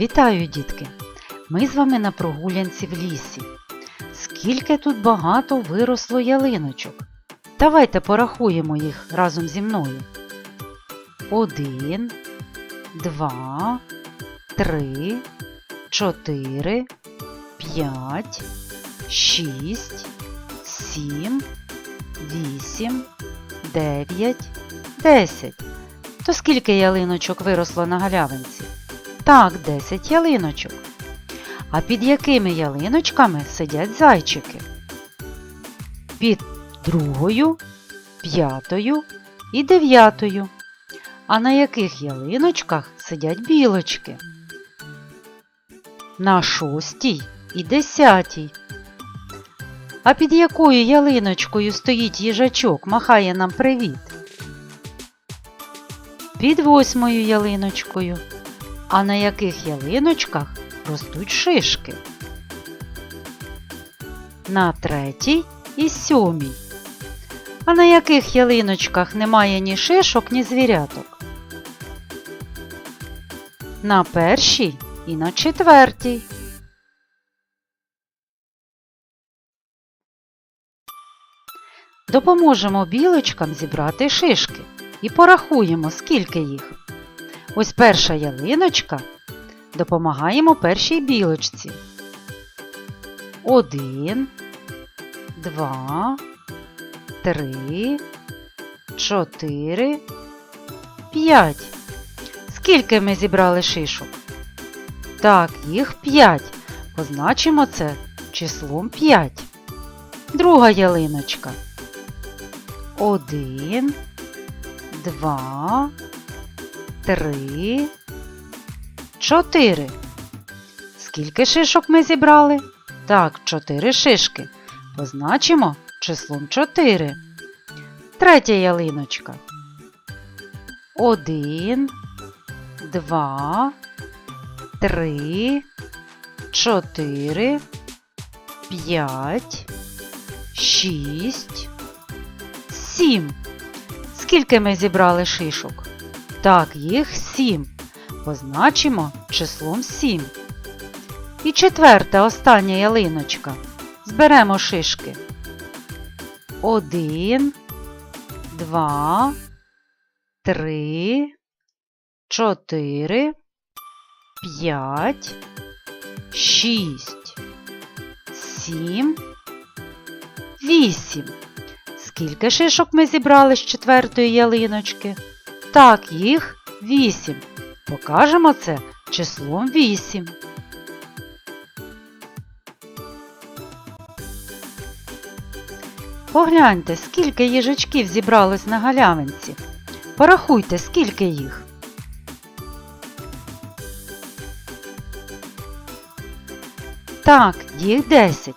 Вітаю, дітки! Ми з вами на прогулянці в лісі. Скільки тут багато виросло ялиночок. Давайте порахуємо їх разом зі мною. Один, два, три, чотири, п'ять, шість, сім, вісім, дев'ять, десять. То скільки ялиночок виросло на галявинці? Так, 10 ялиночок. А під якими ялиночками сидять зайчики? Під другою, п'ятою і дев'ятою. А на яких ялиночках сидять білочки? На шостій і десятій. А під якою ялиночкою стоїть їжачок, махає нам привіт? Під восьмою ялиночкою. А на яких ялиночках ростуть шишки? На третій і сьомій. А на яких ялиночках немає ні шишок, ні звіряток? На першій і на четвертій. Допоможемо білочкам зібрати шишки і порахуємо, скільки їх. Ось перша ялиночка. Допомагаємо першій білочці. Один, два, три, чотири, п'ять. Скільки ми зібрали шишок? Так, їх п'ять. Позначимо це числом п'ять. Друга ялиночка. Один, два, три, чотири. Скільки шишок ми зібрали? Так, чотири шишки. Позначимо числом чотири. Третя ялиночка. Один, два, три, чотири, п'ять, шість, сім. Скільки ми зібрали шишок? Так, їх сім. Позначимо числом 7. І четверта остання ялиночка. Зберемо шишки. 1, 2, 3, 4, 5, 6, 7, 8. Скільки шишок ми зібрали з четвертої ялиночки? Так, їх 8. Покажемо це числом 8. Погляньте, скільки їжачків зібралось на галявинці. Порахуйте, скільки їх. Так, їх 10.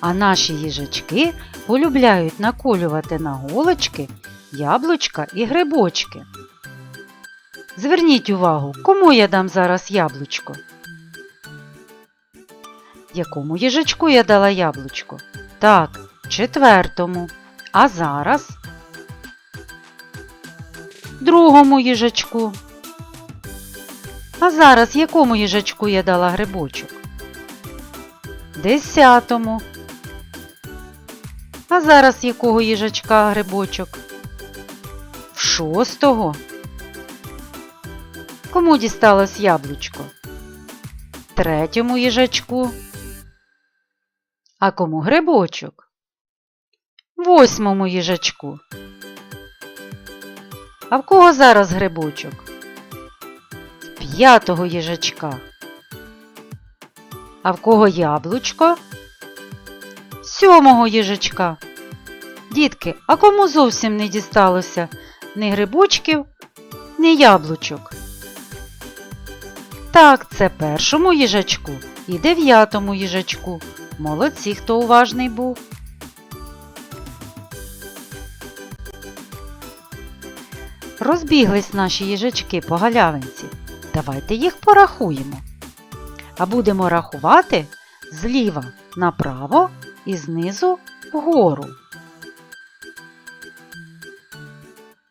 А наші їжачки полюбляють наколювати на голочки яблучка і грибочки. Зверніть увагу, кому я дам зараз яблучко? Якому їжачку я дала яблучко? Так, четвертому. А зараз другому їжачку. А зараз якому їжачку я дала грибочок? Десятому. А зараз якого їжачка грибочок? В шостого. Кому дісталось яблучко? Третьому їжачку. А кому грибочок? Восьмому їжачку. А в кого зараз грибочок? В п'ятого їжачка. А в кого яблучко? Сьомого їжачка. Дітки, а кому зовсім не дісталося ні грибочків, ні яблучок? Так, це першому їжачку і дев'ятому їжачку. Молодці, хто уважний був. Розбіглись наші їжачки по галявинці. Давайте їх порахуємо. А будемо рахувати зліва направо і знизу вгору.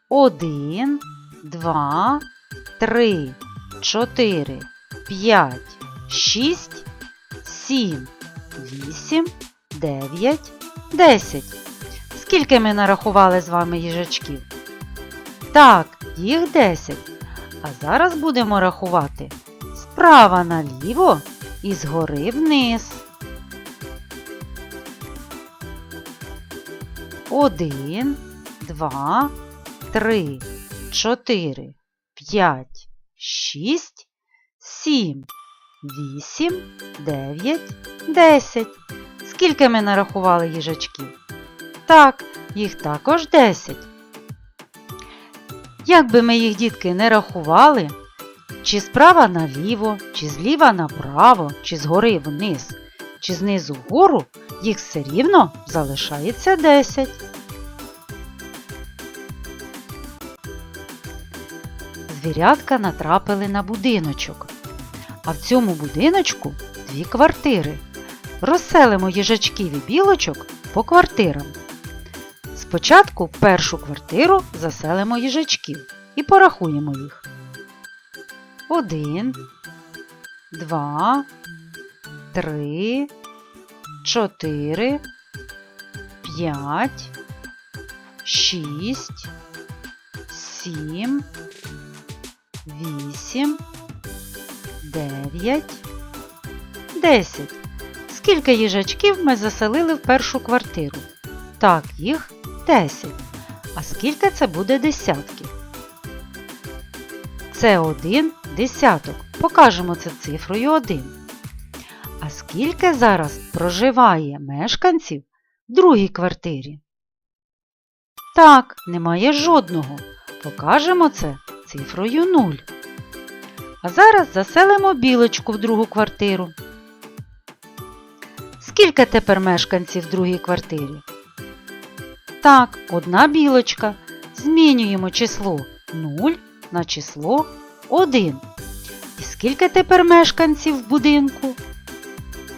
Один, два, три, чотири, 5, 6, 7, 8, 9, 10. Скільки ми нарахували з вами їжачків? Так, їх 10. А зараз будемо рахувати справа наліво і згори вниз. Один, два, три, чотири, п'ять, шість, сім, вісім, дев'ять, десять. Скільки ми нарахували їжачків? Так, їх також десять. Як би ми їх, дітки, не рахували, чи справа наліво, чи зліва направо, чи згори вниз, чи знизу вгору, їх все рівно залишається 10. Звірятка натрапили на будиночок. А в цьому будиночку дві квартири. Розселимо їжачків і білочок по квартирам. Спочатку першу квартиру заселимо їжачків і порахуємо їх. Один, два, три, чотири, п'ять, шість, сім, вісім, дев'ять, десять. Скільки їжачків ми заселили в першу квартиру? Так, їх 10. А скільки це буде десятків? Це один десяток. Покажемо це цифрою 1. А скільки зараз проживає мешканців в другій квартирі? Так, немає жодного. Покажемо це цифрою 0. А зараз заселимо білочку в другу квартиру. Скільки тепер мешканців в другій квартирі? Так, одна білочка. Змінюємо число 0 на число 1. І скільки тепер мешканців в будинку?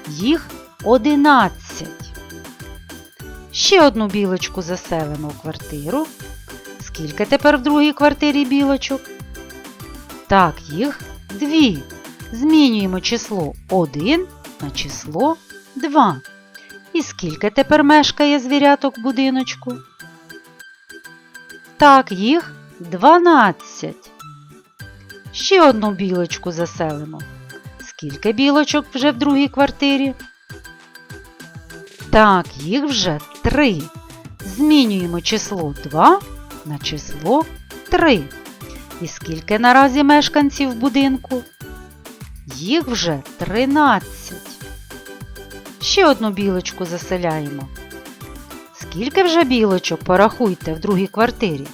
Їх 11. Ще одну білочку заселимо в квартиру. Скільки тепер в другій квартирі білочок? Так, їх 2. Змінюємо число 1 на число 2. І скільки тепер мешкає звіряток в будиночку? Так, їх 12. Ще одну білочку заселимо. Скільки білочок вже в другій квартирі? Так, їх вже 3. Змінюємо число 2 на число 3. І скільки наразі мешканців будинку? Їх вже 13. Ще одну білочку заселяємо. Скільки вже білочок порахуйте в другій квартирі?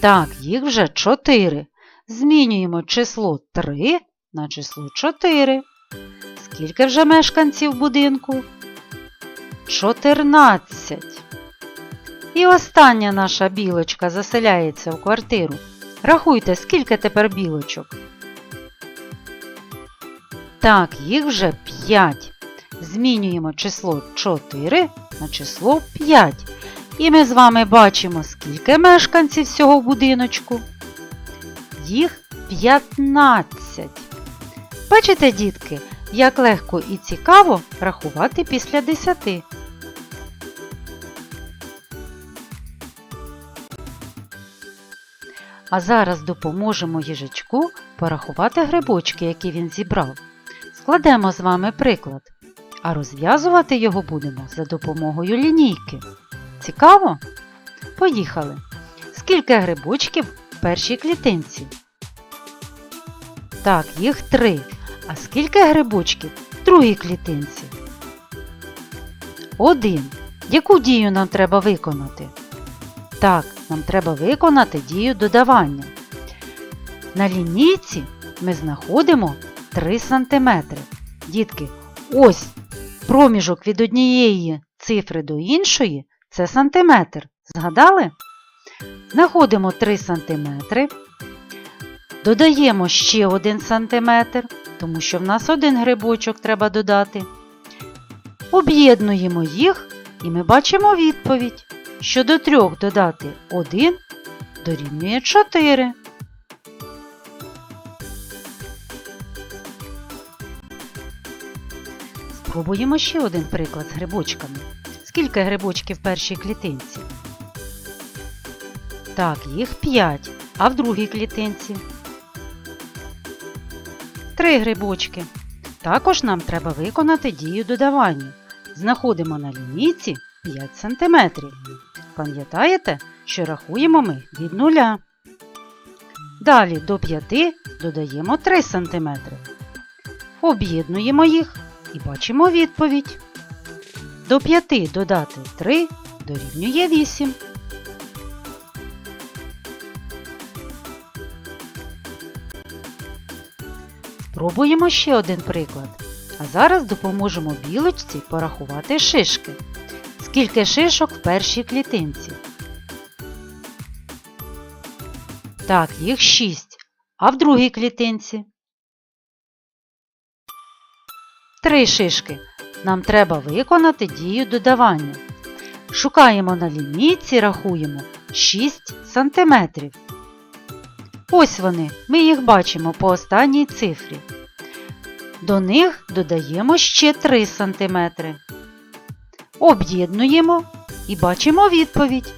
Так, їх вже 4. Змінюємо число 3 на число 4. Скільки вже мешканців будинку? 14. І остання наша білочка заселяється в квартиру. Рахуйте, скільки тепер білочок. Так, їх вже 5. Змінюємо число 4 на число 5. І ми з вами бачимо, скільки мешканців всього будиночку. Їх 15. Бачите, дітки, як легко і цікаво рахувати після 10. А зараз допоможемо їжачку порахувати грибочки, які він зібрав. Складемо з вами приклад, а розв'язувати його будемо за допомогою лінійки. Цікаво? Поїхали! Скільки грибочків в першій клітинці? Так, їх три. А скільки грибочків в другій клітинці? Один. Яку дію нам треба виконати? Так, нам треба виконати дію додавання. На лінійці ми знаходимо 3 см. Дітки, ось проміжок від однієї цифри до іншої це сантиметр. Згадали? Знаходимо 3 см. Додаємо ще 1 см, тому що в нас один грибочок треба додати. Об'єднуємо їх і ми бачимо відповідь, що до трьох додати 1 дорівнює 4. Спробуємо ще один приклад з грибочками. Скільки грибочків в першій клітинці? Так, їх 5, а в другій клітинці. Три грибочки. Також нам треба виконати дію додавання. Знаходимо на лінійці 5 см. Пам'ятаєте, що рахуємо ми від нуля. Далі до 5 додаємо 3 см. Об'єднуємо їх і бачимо відповідь. До 5 додати 3 дорівнює 8. Спробуємо ще один приклад. А зараз допоможемо білочці порахувати шишки. Скільки шишок в першій клітинці? Так, їх 6. А в другій клітинці? Три шишки. Нам треба виконати дію додавання. Шукаємо на лінійці, рахуємо 6 см. Ось вони, ми їх бачимо по останній цифрі. До них додаємо ще 3 см. Об'єднуємо і бачимо відповідь.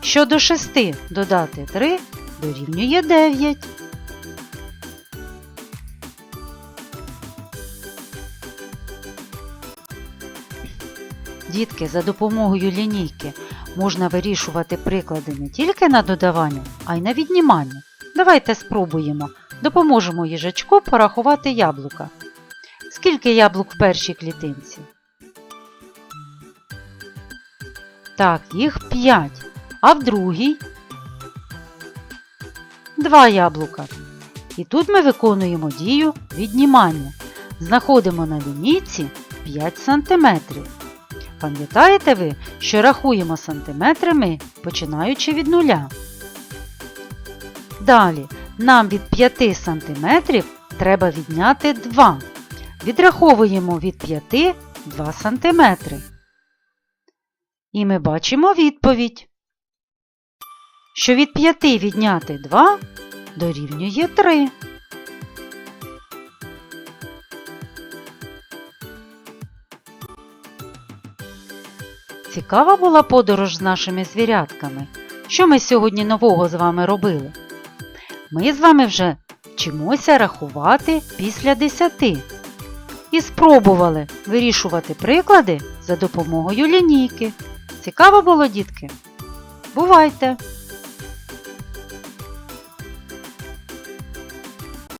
Що до 6 додати 3 дорівнює 9. Дітки, за допомогою лінійки можна вирішувати приклади не тільки на додавання, а й на віднімання. Давайте спробуємо. Допоможемо їжачку порахувати яблука. Скільки яблук в першій клітинці? Так, їх 5. А в другій? Два яблука. І тут ми виконуємо дію віднімання. Знаходимо на лінійці 5 см. Пам'ятаєте ви, що рахуємо сантиметрами, починаючи від нуля. Далі нам від 5 см треба відняти 2. Відраховуємо від 5 2 см. І ми бачимо відповідь, що від 5 відняти 2 дорівнює 3. Цікава була подорож з нашими звірятками. Що ми сьогодні нового з вами робили? Ми з вами вже вчимося рахувати після 10 і спробували вирішувати приклади за допомогою лінійки. Цікаво було, дітки? Бувайте!